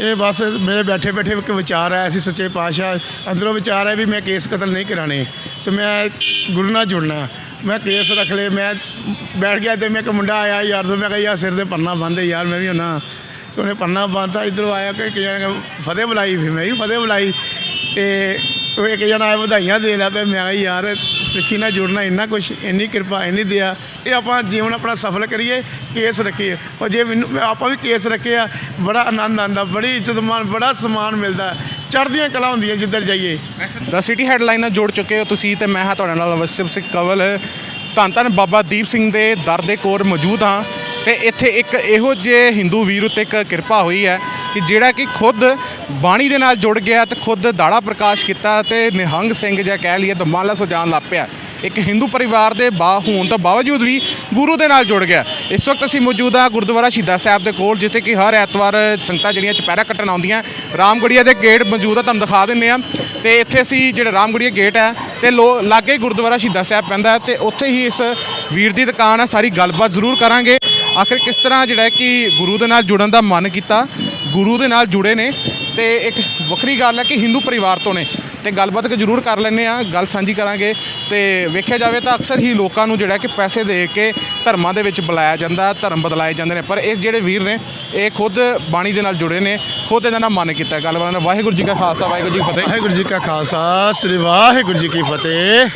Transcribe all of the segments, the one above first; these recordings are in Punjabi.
ਇਹ ਬਸ ਮੇਰੇ ਬੈਠੇ ਬੈਠੇ ਇੱਕ ਵਿਚਾਰ ਆਇਆ ਸੀ ਸੱਚੇ ਪਾਤਸ਼ਾਹ। ਅੰਦਰੋਂ ਵਿਚਾਰ ਹੈ ਵੀ ਮੈਂ ਕੇਸ ਕਤਲ ਨਹੀਂ ਕਰਾਣੇ। ਤੇ ਮੈਂ ਗੁਰੂ ਨਾਲ ਜੁੜਨਾ। ਮੈਂ ਕੇਸ ਰੱਖ ਲਏ, ਮੈਂ ਬੈਠ ਗਿਆ ਤੇ ਮੈਂ ਇੱਕ ਮੁੰਡਾ ਆਇਆ ਯਾਰ ਤੋਂ। ਮੈਂ ਕਿਹਾ, ਯਾਰ, ਸਿਰ ਤੇ ਪੰਨਾ ਬੰਨ੍ਹਦੇ ਯਾਰ, ਮੈਂ ਵੀ ਉਹਨਾਂ ਉਹਨੇ ਪੰਨਾ ਬੰਨ੍ਹਤਾ, ਇਧਰੋਂ ਆਇਆ ਕਿ ਕਿ ਜਣਾ ਫਤਿਹ ਬੁਲਾਈ, ਫਿਰ ਮੈਂ ਵੀ ਫਤਿਹ ਬੁਲਾਈ। ਤੇ ਉਹ ਇੱਕ ਜਣਾ ਆਇਆ, ਵਧਾਈਆਂ ਦੇ ਲਿਆ ਪਿਆ। ਮੈਂ ਕਿਹਾ, ਯਾਰ ਸਿੱਖੀ ਨਾਲ ਜੁੜਨਾ ਇੰਨਾ ਕੁਛ, ਇੰਨੀ ਕਿਰਪਾ, ਇੰਨੀ ਦਿਆ ਇਹ ਆਪਾਂ ਜੀਵਨ ਆਪਣਾ ਸਫਲ ਕਰੀਏ, ਕੇਸ ਰੱਖੀਏ। ਔਰ ਜੇ ਮੈਨੂੰ ਆਪਾਂ ਵੀ ਕੇਸ ਰੱਖੇ ਆ, ਬੜਾ ਆਨੰਦ ਆਉਂਦਾ, ਬੜੀ ਇੱਜ਼ਤ ਮਾਨ ਬੜਾ ਸਨਮਾਨ ਮਿਲਦਾ। ਚੜ੍ਹਦੀਆਂ ਕਲਾ ਹੁੰਦੀਆਂ ਜਿੱਧਰ ਜਾਈਏ। ਦ ਸਿਟੀ ਹੈਡਲਾਈਨ ਨਾਲ ਜੁੜ ਚੁੱਕੇ ਹੋ ਤੁਸੀਂ ਤੇ ਮੈਂ ਹਾਂ ਤੁਹਾਡੇ ਨਾਲ ਅਵਸ਼ਯ ਸਿੰਘ ਕਵਲ। ਧੰਨ ਧੰਨ ਬਾਬਾ ਦੀਪ ਸਿੰਘ ਦੇ ਦਰ ਦੇ ਕੋਲ ਮੌਜੂਦ ਹਾਂ। ਤੇ ਇੱਥੇ ਇੱਕ ਇਹੋ ਜਿਹੇ ਹਿੰਦੂ ਵੀਰ ਉੱਤੇ ਇੱਕ ਕਿਰਪਾ ਹੋਈ ਹੈ ਕਿ ਜਿਹੜਾ ਕਿ ਖੁਦ ਬਾਣੀ ਦੇ ਨਾਲ ਜੁੜ ਗਿਆ ਤੇ ਖੁਦ ਦਾੜਾ ਪ੍ਰਕਾਸ਼ ਕੀਤਾ ਤੇ ਨਿਹੰਗ ਸਿੰਘ ਜਾਂ ਕਹਿ ਲਈਏ ਦਮਾਲਾ ਸਜਾਣ ਲੱਗ ਪਿਆ। ਇੱਕ ਹਿੰਦੂ ਪਰਿਵਾਰ ਦੇ ਬਾ ਹੋਣ ਤੋਂ ਬਾਵਜੂਦ ਵੀ ਗੁਰੂ ਦੇ ਨਾਲ ਜੁੜ ਗਿਆ। ਇਸ ਵਕਤ ਅਸੀਂ ਮੌਜੂਦ ਹਾਂ ਗੁਰਦੁਆਰਾ ਸ਼ਹੀਦਾਂ ਸਾਹਿਬ ਦੇ ਕੋਲ, ਜਿੱਥੇ ਕਿ ਹਰ ਐਤਵਾਰ ਸੰਗਤਾਂ ਜਿਹੜੀਆਂ ਚੁਪਹਿਰਾ ਕੱਟਣ ਆਉਂਦੀਆਂ, ਰਾਮਗੜੀਆ ਦੇ ਗੇਟ ਮੌਜੂਦ ਆ, ਤੁਹਾਨੂੰ ਦਿਖਾ ਦਿੰਨੇ ਆ ਤੇ ਇੱਥੇ ਅਸੀਂ ਜਿਹੜਾ ਰਾਮਗੜੀਆ ਗੇਟ ਹੈ ਤੇ ਲੋ ਲਾਗੇ ਗੁਰਦੁਆਰਾ ਸ਼ਹੀਦਾਂ ਸਾਹਿਬ ਪੈਂਦਾ ਹੈ ਤੇ ਉੱਥੇ ਹੀ ਇਸ ਵੀਰ ਦੀ ਦੁਕਾਨ ਹੈ ਸਾਰੀ ਗੱਲਬਾਤ ਜ਼ਰੂਰ ਕਰਾਂਗੇ। ਆਖਿਰ ਕਿਸ ਤਰ੍ਹਾਂ ਜਿਹੜਾ ਕਿ ਗੁਰੂ ਦੇ ਨਾਲ ਜੁੜਨ ਦਾ ਮਨ ਕੀਤਾ, ਗੁਰੂ ਦੇ ਨਾਲ ਜੁੜੇ ਨੇ ਤੇ ਇੱਕ ਵੱਖਰੀ ਗੱਲ ਹੈ ਕਿ ਹਿੰਦੂ ਪਰਿਵਾਰ ਤੋਂ ਨੇ। ਤੇ ਗੱਲਬਾਤ ਕਿ ਜ਼ਰੂਰ ਕਰ ਲੈਂਦੇ ਆ ਗੱਲ ਸਾਂਝੀ ਕਰਾਂਗੇ। ਤੇ ਵੇਖਿਆ ਜਾਵੇ ਤਾਂ ਅਕਸਰ ਹੀ ਲੋਕਾਂ ਨੂੰ ਜਿਹੜਾ ਕਿ ਪੈਸੇ ਦੇ ਕੇ ਧਰਮਾਂ ਦੇ ਵਿੱਚ ਬੁਲਾਇਆ ਜਾਂਦਾ ਧਰਮ ਬਦਲਾਏ ਜਾਂਦੇ ਨੇ। ਪਰ ਇਸ ਜਿਹੜੇ ਵੀਰ ਨੇ ਇਹ ਖੁਦ ਬਾਣੀ ਦੇ ਨਾਲ ਜੁੜੇ ਨੇ ਖੁਦ ਇਹਨਾਂ ਨਾਲ ਮਨ ਕੀਤਾ। ਗੱਲਬਾਤ ਨਾਲ ਵਾਹਿਗੁਰੂ ਜੀ ਕਾ ਖਾਲਸਾ ਵਾਹਿਗੁਰੂ ਜੀ ਕੀ ਫਤਿਹ। ਵਾਹਿਗੁਰੂ ਜੀ ਕਾ ਖਾਲਸਾ ਸ੍ਰੀ ਵਾਹਿਗੁਰੂ ਜੀ ਕੀ ਫਤਿਹ।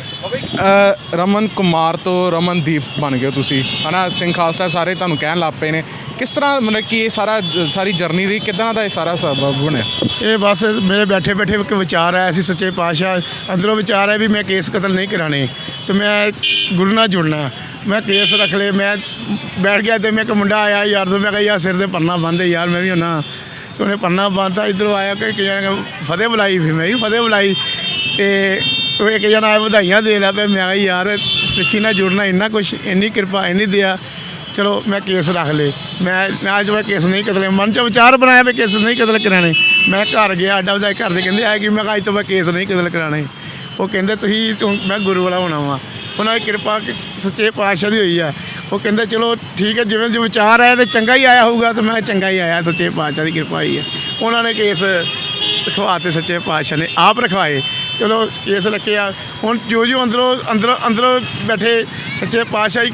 ਰਮਨ ਕੁਮਾਰ ਤੋਂ ਰਮਨਦੀਪ ਬਣ ਗਏ ਤੁਸੀਂ। ਹਨਾ ਸਿੰਘ ਖਾਲਸਾ ਸਾਰੇ ਤੁਹਾਨੂੰ ਕਹਿਣ ਲੱਗ ਪਏ ਨੇ। ਕਿਸ ਤਰ੍ਹਾਂ ਮਤਲਬ ਕਿ ਇਹ ਸਾਰਾ ਸਾਰੀ ਜਰਨੀ ਰਹੀ ਕਿਦਾਂ ਦਾ ਇਹ ਸਾਰਾ ਸਬਬ ਬਣਿਆ? ਇਹ ਬਸ ਮੇਰੇ ਬੈਠੇ ਬੈਠੇ ਇੱਕ ਵਿਚਾਰ ਆਇਆ ਸੀ ਸੱਚੇ ਪਾਤਸ਼ਾਹ। ਅੰਦਰੋਂ ਵਿਚਾਰ ਹੈ ਵੀ ਮੈਂ ਕੇਸ ਕਤਲ ਨਹੀਂ ਕਰਾਣੇ ਤੇ ਮੈਂ ਗੁਰੂ ਨਾਲ ਜੁੜਨਾ। ਮੈਂ ਕੇਸ ਰੱਖ ਲਏ, ਮੈਂ ਬੈਠ ਗਿਆ ਤੇ ਮੈਂ ਇੱਕ ਮੁੰਡਾ ਆਇਆ ਯਾਰ ਤੋਂ, ਮੈਂ ਕਿਹਾ ਯਾਰ ਸਿਰ ਤੇ ਪੰਨਾ ਬੰਨ੍ਹਦੇ ਯਾਰ, ਮੈਂ ਵੀ ਉਹਨਾਂ ਉਹਨੇ ਪੰਨਾ ਬੰਨ੍ਹਤਾ ਇਧਰੋਂ ਆਇਆ ਕਿ ਕਿ ਜਣਾ ਫਤਿਹ ਬੁਲਾਈ ਫਿਰ, ਮੈਂ ਵੀ ਫਤਿਹ ਬੁਲਾਈ। ਤੇ ਉਹ ਇੱਕ ਜਣਾ ਆਇਆ, ਵਧਾਈਆਂ ਦੇ ਲਿਆ ਪਿਆ, ਮੈਂ ਕਿਹਾ ਯਾਰ ਸਿੱਖੀ ਨਾਲ ਜੁੜਨਾ ਇੰਨਾ ਕੁਛ, ਇੰਨੀ ਕਿਰਪਾ, ਇੰਨੀ ਦਿਆ ਚਲੋ ਮੈਂ ਕੇਸ ਰੱਖ ਲਏ। ਮੈਂ ਮੈਂ ਅੱਜ ਮੈਂ ਕੇਸ ਨਹੀਂ ਕਤਲੇ ਮਨ ਚ ਵਿਚਾਰ ਬਣਾਇਆ ਵੀ ਕੇਸ ਨਹੀਂ ਕਤਲ ਕਰਾਣੇ। ਮੈਂ ਘਰ ਗਿਆ ਆਡਾ ਵਧਾਈ ਘਰ ਦੇ ਕਹਿੰਦੇ ਆ ਕਿ ਮੈਂ ਕਿਹਾ ਅੱਜ ਤੋਂ ਮੈਂ ਕੇਸ ਨਹੀਂ ਕਤਲ ਕਰਾਣੇ। ਉਹ ਕਹਿੰਦੇ ਤੁਸੀਂ, ਤੂੰ- ਮੈਂ ਗੁਰੂ ਵਾਲਾ ਹੋਣਾ ਵਾਂ। ਉਹਨਾਂ ਦੀ ਕਿਰਪਾ ਸੱਚੇ ਪਾਤਸ਼ਾਹ ਦੀ ਹੋਈ ਆ। ਉਹ ਕਹਿੰਦੇ, ਚਲੋ ਠੀਕ ਹੈ, ਜਿਵੇਂ ਜੋ ਵਿਚਾਰ ਆਇਆ ਤੇ ਚੰਗਾ ਹੀ ਆਇਆ ਹੋਊਗਾ, ਤੇ ਮੈਂ ਚੰਗਾ ਹੀ ਆਇਆ, ਸੱਚੇ ਪਾਤਸ਼ਾਹ ਦੀ ਕਿਰਪਾ ਹੋਈ ਆ। ਉਹਨਾਂ ਨੇ ਕੇਸ ਰਖਵਾਤੇ, ਸੱਚੇ ਪਾਤਸ਼ਾਹ ਨੇ ਆਪ ਰਖਵਾਏ। ਚਲੋ ਕੇਸ ਰੱਖਿਆ, ਹੁਣ ਜੋ ਜੋ ਅੰਦਰੋਂ ਅੰਦਰੋਂ ਅੰਦਰੋਂ ਬੈਠੇ ਸੱਚੇ ਪਾਤਸ਼ਾਹ ਹੀ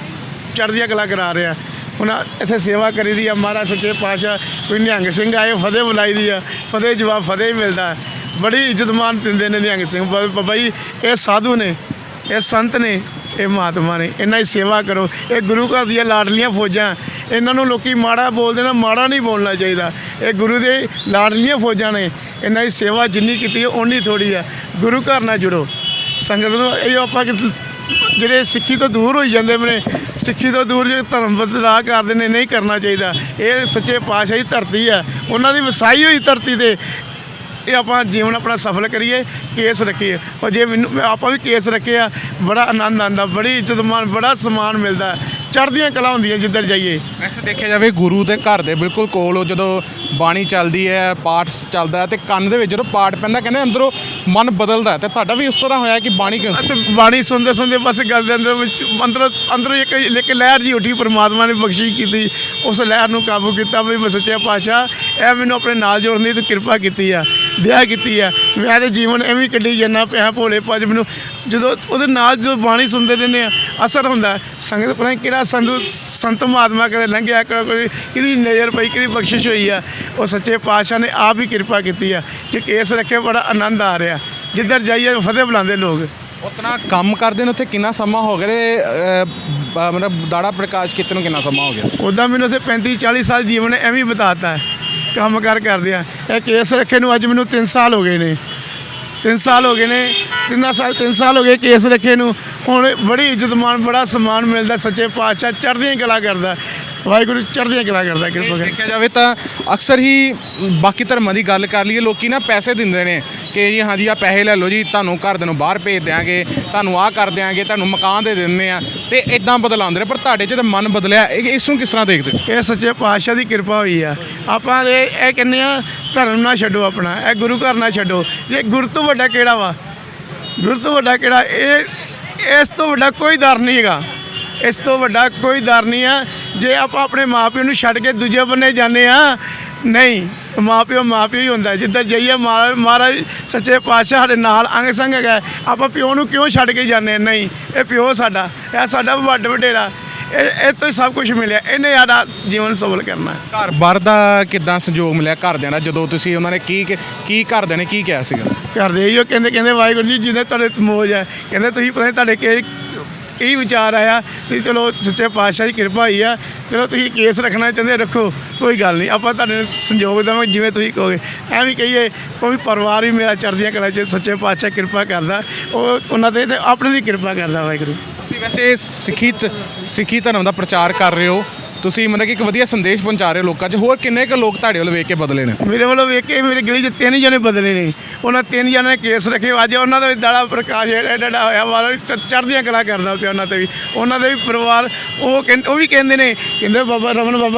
ਚੜ੍ਹਦੀਆਂ ਕਲਾ ਕਰਾ ਰਿਹਾ। ਉਹਨਾਂ ਇੱਥੇ ਸੇਵਾ ਕਰੀ ਦੀ ਆ, ਮਹਾਰਾਜ ਸੱਚੇ ਪਾਤਸ਼ਾਹ, ਕੋਈ ਨਿਹੰਗ ਸਿੰਘ ਆਏ ਫਤਿਹ ਬੁਲਾਈ ਦੀ ਆ, ਫਤਿਹ ਜਵਾਬ ਫਤਿਹ ਹੀ ਮਿਲਦਾ। ਬੜੀ ਇੱਜ਼ਤ ਮਾਨ ਦਿੰਦੇ ਨੇ ਨਿਹੰਗ ਸਿੰਘ। ਬ- ਬਾਬਾ ਜੀ, ਇਹ ਸਾਧੂ ਨੇ, ਇਹ ਸੰਤ ਨੇ ਇਹ ਮਹਾਤਮਾ ਨੇ, ਇਹਨਾਂ ਦੀ ਸੇਵਾ ਕਰੋ। ਇਹ ਗੁਰੂ ਘਰ ਦੀਆਂ ਲਾਡਲੀਆਂ ਫੌਜਾਂ, ਇਹਨਾਂ ਨੂੰ ਲੋਕੀ ਮਾੜਾ ਬੋਲਦੇ ਨੇ, ਮਾੜਾ ਨਹੀਂ ਬੋਲਣਾ ਚਾਹੀਦਾ। ਇਹ ਗੁਰੂ ਦੇ ਲਾਡਲੀਆਂ ਫੌਜਾਂ ਨੇ, ਇਹਨਾਂ ਦੀ ਸੇਵਾ ਜਿੰਨੀ ਕੀਤੀ ਹੈ, ਓਨੀ ਥੋੜੀ ਹੈ। ਗੁਰੂ ਘਰ ਨਾਲ ਜੁੜੋ। ਸੰਗਤ ਨੂੰ ਇਹ ਆਪਾਂ ਜਿਹੜੇ ਸਿੱਖੀ ਤੋਂ ਦੂਰ ਹੋਈ ਜਾਂਦੇ ਨੇ, ਸਿੱਖੀ ਤੋਂ ਦੂਰ ਜੇ ਧਰਮ ਬਦਲਾਅ ਕਰਦੇ ਨੇ, ਨਹੀਂ ਕਰਨਾ ਚਾਹੀਦਾ। ਇਹ ਸੱਚੇ ਪਾਤਸ਼ਾਹੀ ਧਰਤੀ ਹੈ। ਉਹਨਾਂ ਦੀ ਵਸਾਈ ਹੋਈ ਧਰਤੀ ਤੇ ਇਹ ਆਪਾਂ ਜੀਵਨ ਆਪਣਾ ਸਫਲ ਕਰੀਏ ਕੇਸ ਰੱਖੀਏ। ਔਰ ਜੇ ਮੈਨੂੰ ਆਪਾਂ ਵੀ ਕੇਸ ਰੱਖੇ ਆ ਬੜਾ ਆਨੰਦ ਆਉਂਦਾ ਬੜੀ ਇੱਜ਼ਤ ਮਾਨ ਬੜਾ ਸਨਮਾਨ ਮਿਲਦਾ। ਚੜ੍ਹਦੀਆਂ ਕਲਾ ਹੁੰਦੀਆਂ ਜਿੱਧਰ ਜਾਈਏ। ਵੈਸੇ ਦੇਖਿਆ ਜਾਵੇ ਗੁਰੂ ਦੇ ਘਰ ਦੇ ਬਿਲਕੁਲ ਕੋਲ ਉਹ ਜਦੋਂ ਬਾਣੀ ਚੱਲਦੀ ਹੈ ਪਾਠ ਚੱਲਦਾ ਤੇ ਕੰਨ ਦੇ ਵਿੱਚ ਜਦੋਂ ਪਾਠ ਪੈਂਦਾ ਕਹਿੰਦੇ ਅੰਦਰੋਂ ਮਨ ਬਦਲਦਾ ਤੇ ਤੁਹਾਡਾ ਵੀ ਉਸ ਤਰ੍ਹਾਂ ਹੋਇਆ ਕਿ ਬਾਣੀ ਅਤੇ ਬਾਣੀ ਸੁਣਦੇ ਸੁਣਦੇ ਬਸ ਗੱਲ ਦੇ ਅੰਦਰ ਵਿੱਚ ਅੰਦਰ ਅੰਦਰ ਇੱਕ ਇੱਕ ਲਹਿਰ ਜੀ ਉੱਠੀ ਪਰਮਾਤਮਾ ਨੇ ਬਖਸ਼ਿਸ਼ ਕੀਤੀ। ਉਸ ਲਹਿਰ ਨੂੰ ਕਾਬੂ ਕੀਤਾ ਵੀ ਮੈਂ ਸੱਚਿਆ ਪਾਤਸ਼ਾਹ ਇਹ ਮੈਨੂੰ ਆਪਣੇ ਨਾਲ ਜੋੜਨ ਦੀ ਤੂੰ ਕਿਰਪਾ ਕੀਤੀ ਆ। ਦਇਆ ਕੀਤੀ ਆ। ਮੈਂ ਤੇ ਜੀਵਨ ਐਵੇਂ ਕੱਢੀ ਜੰਨਾ ਪਿਆ ਭੋਲੇ ਭਾਜ ਮੈਨੂੰ। ਜਦੋਂ ਉਹਦੇ ਨਾਲ ਜੋ ਬਾਣੀ ਸੁਣਦੇ ਰਹਿੰਦੇ ਆ ਅਸਰ ਹੁੰਦਾ। ਸੰਗਤ ਨਹੀਂ ਕਿਹੜਾ ਸੰਧੂ ਸੰਤ ਮਹਾਤਮਾ ਕਦੇ ਲੰਘਿਆ ਕੋਈ ਕਿਹਦੀ ਨਜ਼ਰ ਪਈ ਕਿਹਦੀ ਬਖਸ਼ਿਸ਼ ਹੋਈ ਆ। ਉਹ ਸੱਚੇ ਪਾਤਸ਼ਾਹ ਨੇ ਆਪ ਹੀ ਕਿਰਪਾ ਕੀਤੀ ਆ ਜੇ ਕੇਸ ਰੱਖੇ ਬੜਾ ਆਨੰਦ ਆ ਰਿਹਾ। ਜਿੱਧਰ ਜਾਈਏ ਫਤਿਹ ਬੁਲਾਉਂਦੇ ਲੋਕ। ਉਤਨਾ ਕੰਮ ਕਰਦੇ ਨੇ ਉੱਥੇ ਕਿੰਨਾ ਸਮਾਂ ਹੋ ਗਿਆ ਤੇ ਮਤਲਬ ਦਾੜਾ ਪ੍ਰਕਾਸ਼ ਕੀਤੇ ਨੂੰ ਕਿੰਨਾ ਸਮਾਂ ਹੋ ਗਿਆ? ਉੱਦਾਂ ਮੈਨੂੰ ਇੱਥੇ 35 40 ਸਾਲ ਜੀਵਨ ਐਵੇਂ ਹੀ ਬਤਾਤਾ ਹੈ। ਕੰਮ ਕਰ ਕਰਦੇ ਆ। ਇਹ ਕੇਸ ਰੱਖੇ ਨੂੰ ਅੱਜ ਮੈਨੂੰ 3 ਸਾਲ ਹੋ ਗਏ ਨੇ। 3 ਸਾਲ ਹੋ ਗਏ ਨੇ। ਤਿੰਨਾਂ ਸਾਲ 3 ਸਾਲ ਹੋ ਗਏ ਕੇਸ ਰੱਖੇ ਨੂੰ। ਹੁਣ ਬੜੀ ਇੱਜ਼ਤ ਮਾਨ ਬੜਾ ਸਨਮਾਨ ਮਿਲਦਾ ਸੱਚੇ ਪਾਤਸ਼ਾਹ ਚੜ੍ਹਦੀਆਂ ਕਲਾ ਕਰਦਾ। ਵਾਹਿਗੁਰੂ ਚੜ੍ਹਦੀਆਂ ਕਲਾ ਕਰਦਾ ਕਿਰਪਾ ਕਰਕੇ। ਦੇਖਿਆ ਜਾਵੇ ਤਾਂ ਅਕਸਰ ਹੀ ਬਾਕੀ ਧਰਮਾਂ ਦੀ ਗੱਲ ਕਰ ਲਈਏ ਲੋਕੀ ਨਾ ਪੈਸੇ ਦਿੰਦੇ ਨੇ। ਕਿ ਜੀ, ਹਾਂਜੀ ਆ ਪੈਸੇ ਲੈ ਲਓ ਜੀ, ਤੁਹਾਨੂੰ ਘਰ ਦੇ ਨੂੰ ਬਾਹਰ ਭੇਜ ਦਿਆਂਗੇ, ਤੁਹਾਨੂੰ ਆਹ ਕਰ ਦਿਆਂਗੇ, ਤੁਹਾਨੂੰ ਮਕਾਨ ਦੇ ਦਿੰਦੇ ਆ, ਤੇ ਇਦਾਂ ਬਦਲਾਉਂਦੇ ਨੇ, ਪਰ ਤੁਹਾਡੇ 'ਚ ਤਾਂ ਮਨ ਬਦਲਿਆ, ਇਹ ਇਸ ਨੂੰ ਕਿਸ ਤਰ੍ਹਾਂ ਦੇਖਦੇ ਹੋ? ਇਹ ਸੱਚੇ ਪਾਤਸ਼ਾਹ ਦੀ ਕਿਰਪਾ ਹੋਈ ਆ। ਆਪਾਂ ਇਹ ਇਹ ਕਹਿੰਦੇ ਆ, ਧਰਮ ਨਾ ਛੱਡੋ ਆਪਣਾ, ਇਹ ਗੁਰੂ ਘਰ ਨਾ ਛੱਡੋ। ਜੇ ਗੁਰ ਤੋਂ ਵੱਡਾ ਕਿਹੜਾ ਵਾ? ਗੁਰ ਤੋਂ ਵੱਡਾ ਕਿਹੜਾ? ਇਹ, ਇਸ ਤੋਂ ਵੱਡਾ ਕੋਈ ਦਰ ਨਹੀਂ ਹੈਗਾ। ਇਸ ਤੋਂ ਵੱਡਾ ਕੋਈ ਦਰ ਨਹੀਂ ਆ। ਜੇ ਆਪਾਂ ਆਪਣੇ ਮਾਪਿਆਂ ਨੂੰ ਛੱਡ ਕੇ ਦੂਜੇ ਬੰਨੇ ਜਾਂਦੇ ਆ, ਨਹੀਂ। ਮਾਂ ਪਿਓ ਮਾਂ ਪਿਓ ਹੀ। ਹੁੰਦਾ ਜਿੱਦਾਂ ਜਾਈਏ ਮਹਾਰਾਜ ਮਹਾਰਾਜ ਸੱਚੇ ਪਾਤਸ਼ਾਹ ਸਾਡੇ ਨਾਲ ਅੰਗ ਸੰਗ ਹੈਗਾ ਆਪਾਂ ਪਿਓ ਨੂੰ ਕਿਉਂ ਛੱਡ ਕੇ ਜਾਂਦੇ ਨਹੀਂ ਇਹ ਪਿਓ ਸਾਡਾ ਇਹ ਸਾਡਾ ਵੱਡ ਵਡੇਰਾ। ਇਹ ਤੋਂ ਹੀ ਸਭ ਕੁਝ ਮਿਲਿਆ। ਇਹਨੇ ਸਾਡਾ ਜੀਵਨ ਸਫਲ ਕਰਨਾ ਘਰ ਬਾਰ ਦਾ ਕਿੱਦਾਂ ਸੰਯੋਗ ਮਿਲਿਆ ਘਰਦਿਆਂ ਦਾ? ਜਦੋਂ ਤੁਸੀਂ ਉਹਨਾਂ ਨੇ ਕੀ ਕੀ ਘਰਦਿਆਂ ਨੇ ਕੀ ਕਿਹਾ ਸੀਗਾ? ਕਰਦੇ ਇਹੋ ਕਹਿੰਦੇ ਕਹਿੰਦੇ ਵਾਹਿਗੁਰੂ ਜੀ ਜਿਹਨੇ ਤੁਹਾਡੇ ਮੋਜ ਹੈ ਕਹਿੰਦੇ ਤੁਸੀਂ ਪਤਾ ਨਹੀਂ ਤੁਹਾਡੇ ਕੀ ਕੀ ਵਿਚਾਰ ਆਇਆ ਵੀ ਚਲੋ ਸੱਚੇ ਪਾਤਸ਼ਾਹ ਦੀ ਕਿਰਪਾ ਹੋਈ ਆ। ਚਲੋ ਤੁਸੀਂ ਕੇਸ ਰੱਖਣਾ ਚਾਹੁੰਦੇ ਰੱਖੋ, ਕੋਈ ਗੱਲ ਨਹੀਂ। ਆਪਾਂ ਤੁਹਾਨੂੰ ਸੰਯੋਗ ਦੇਵਾਂਗੇ, ਜਿਵੇਂ ਤੁਸੀਂ ਕਹੋਗੇ। ਐਵੇਂ ਕਹੀਏ, ਕੋਈ ਪਰਿਵਾਰ ਵੀ ਮੇਰਾ ਚੜ੍ਹਦੀਆਂ ਕਲਾ ਚ ਸੱਚੇ ਪਾਤਸ਼ਾਹ ਕਿਰਪਾ ਕਰਦਾ। ਉਹ ਉਹਨਾਂ ਤੇ ਤੇ ਆਪਣੇ ਦੀ ਕਿਰਪਾ ਕਰਦਾ ਵਾਹਿਗੁਰੂ। ਤੁਸੀਂ ਵੈਸੇ ਸਿੱਖੀ ਚ- ਸਿੱਖੀ ਧਰਮ ਦਾ ਪ੍ਰਚਾਰ ਕਰ ਰਹੇ ਹੋ। ਤੁਸੀਂ ਮਤਲਬ ਕਿ ਇੱਕ ਵਧੀਆ ਸੰਦੇਸ਼ ਪਹੁੰਚਾ ਰਹੇ ਹੋ ਲੋਕਾਂ 'ਚ, ਹੋਰ ਕਿੰਨੇ ਕੁ ਲੋਕ ਤੁਹਾਡੇ ਵੱਲ ਵੇਖ ਕੇ ਬਦਲੇ ਨੇ? ਮੇਰੇ ਵੱਲੋਂ ਵੇਖ ਕੇ ਮੇਰੇ ਗਲੀ 'ਚ ਤਿੰਨ ਜਣੇ ਬਦਲੇ ਨੇ। ਉਹਨਾਂ ਤਿੰਨ ਜਣੇ ਨੇ ਕੇਸ ਰੱਖੇ। ਅੱਜ ਉਹਨਾਂ ਦਾ ਵੀ ਦਾੜਾ ਪ੍ਰਕਾਸ਼ ਐਡਾ ਹੋਇਆ ਵਾਲਾ ਚੜ੍ਹਦੀਆਂ ਕਲਾ ਕਰਦਾ ਪਿਆ ਉਹਨਾਂ ਤੇ ਵੀ। ਉਹਨਾਂ ਦੇ ਵੀ ਪਰਿਵਾਰ, ਉਹ ਕਹਿੰਦੇ ਉਹ ਵੀ ਕਹਿੰਦੇ ਨੇ, ਕਹਿੰਦੇ ਬਾਬਾ ਰਮਨ ਬਾਬਾ